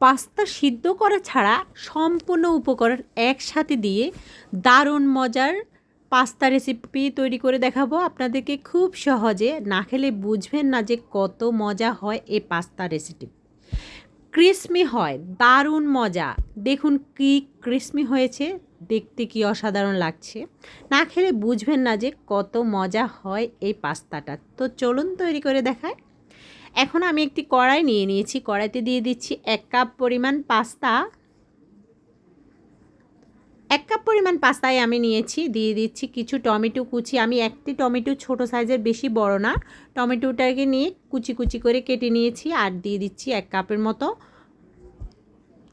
Pasta সিদ্ধ করা ছাড়া সম্পূর্ণ উপকরণ একসাথে দিয়ে দারুণ মজার পাস্তা রেসিপি তৈরি করে দেখাবো। আপনাদেরকে খুব সহজে না খেলে বুঝবেন না যে কত মজা হয় এই পাস্তা রেসিপি ক্রিসমি হয়, দারুণ মজা। দেখুন কি ক্রিসমি হয়েছে, দেখতে কি অসাধারণ লাগছে। না খেলে বুঝবেন না যে কত মজা হয় এই পাস্তাটা। তো চলুন তৈরি করে দেখায় এখন আমি একটি কড়াই নিয়ে নিয়েছি। কড়াইতে দিয়ে দিচ্ছি এক কাপ পরিমাণ পাস্তা। এক কাপ পরিমাণ পাস্তায় আমি নিয়েছি। দিয়ে দিচ্ছি কিছু টমেটো কুচি। আমি একটি টমেটো ছোট সাইজের, বেশি বড় না। টমেটোটাকে নিয়ে কুচি কুচি করে কেটে নিয়েছি আর দিয়ে দিচ্ছি এক কাপের মতো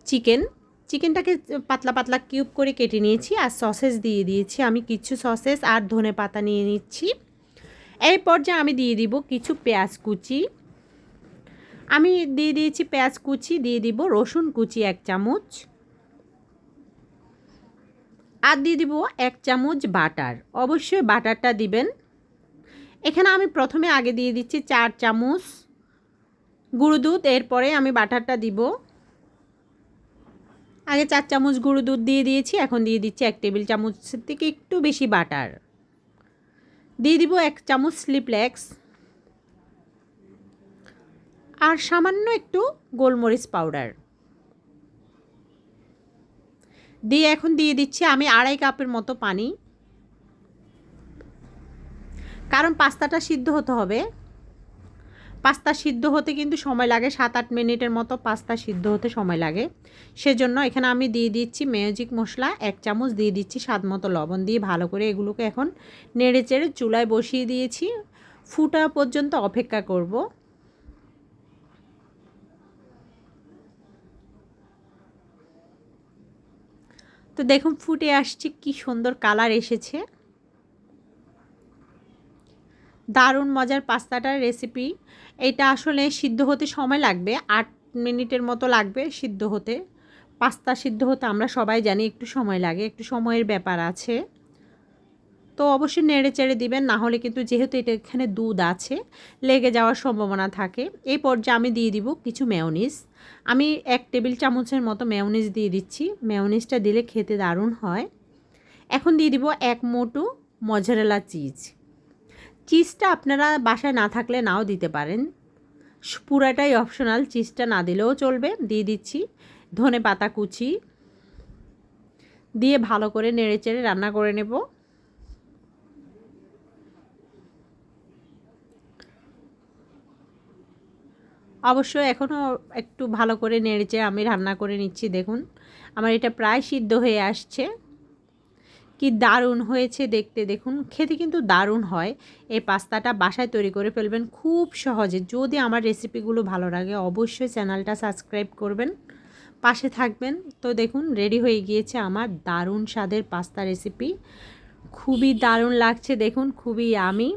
চিকেন। চিকেনটাকে পাতলা পাতলা কিউব করে কেটে নিয়েছি আর সসেস দিয়ে দিয়েছি আমি কিছু সসেস আর ধনে পাতা নিয়ে নিচ্ছি। এই পর্যায়ে আমি দিয়ে দিব কিছু পেঁয়াজ কুচি। আমি দিয়ে দিয়েছি পেঁয়াজ কুচি, দিয়ে দিব রসুন কুচি এক চামচ। আর দিয়ে দিব এক চামচ বাটার। অবশ্যই বাটারটা দিবেন। এখানে আমি প্রথমে আগে দিয়ে দিচ্ছি চার চামচ গুঁড়ো দুধ, এরপরে আমি বাটারটা দিব। আগে চার চামচ গুঁড়ো দুধ দিয়ে দিয়েছি, এখন দিয়ে দিচ্ছি এক টেবিল চামচ থেকে একটু বেশি বাটার। দিয়ে দিব এক চামচ স্লিপলেক্স আর সামান্য একটু গোলমরিচ পাউডার। দিয়ে এখন দিয়ে দিচ্ছি আমি আড়াই কাপের মতো পানি। কারণ পাস্তাটা সিদ্ধ হতে হবে। পাস্তা সিদ্ধ হতে কিন্তু সময় লাগে সাত আট মিনিটের মতো পাস্তা সিদ্ধ হতে সময় লাগে। সেজন্য এখানে আমি দিয়ে দিচ্ছি ম্যাজিক মশলা, এক চামচ দিয়ে দিচ্ছি স্বাদ মতো লবণ দিয়ে ভালো করে এগুলোকে এখন নেড়ে চেড়ে চুলায় বসিয়ে দিয়েছি। ফুটা পর্যন্ত অপেক্ষা করব। তো দেখুন, ফুটে আসছে কি সুন্দর কালার এসেছে। দারুণ মজার পাস্তাটার রেসিপি এটা আসলে সিদ্ধ হতে সময় লাগবে, আট মিনিটের মতো লাগবে সিদ্ধ হতে। পাস্তা সিদ্ধ হতে আমরা সবাই জানি একটু সময় লাগে, একটু সময়ের ব্যাপার আছে। তো অবশ্যই নেড়ে চেড়ে দিবেন, না হলে কিন্তু যেহেতু এটা এখানে দুধ আছে, লেগে যাওয়ার সম্ভাবনা থাকে। এই পর্যায়ে আমি দিয়ে দিব কিছু মেয়নিস আমি এক টেবিল চামচের মতো মেয়নিস দিয়ে দিচ্ছি। মেয়নিসটা দিলে খেতে দারুণ হয়। এখন দিয়ে দিব এক মোটু মজারেলা চিজ চিজটা আপনারা বাসায় না থাকলে নাও দিতে পারেন। পুরাটাই অপশনাল চিজটা না দিলেও চলবে। দিয়ে দিচ্ছি ধনে পাতা কুচি। দিয়ে ভালো করে নেড়ে চেড়ে রান্না করে নেব। অবশ্যই এখনও একটু ভালো করে নেড়েচে আমি রান্না করে নিচ্ছি, দেখুন। আমার এটা প্রায় সিদ্ধ হয়ে আসছে। কি দারুণ হয়েছে দেখতে, দেখুন। খেতে কিন্তু দারুণ হয়। এই পাস্তাটা বাসায় তৈরি করে ফেলবেন খুব সহজে। যদি আমার রেসিপিগুলো ভালো লাগে, অবশ্যই চ্যানেলটা সাবস্ক্রাইব করবেন। পাশে থাকবেন। তো দেখুন, রেডি হয়ে গিয়েছে আমার দারুণ স্বাদের পাস্তা রেসিপি। খুবই দারুণ লাগছে, দেখুন, খুবই আমি।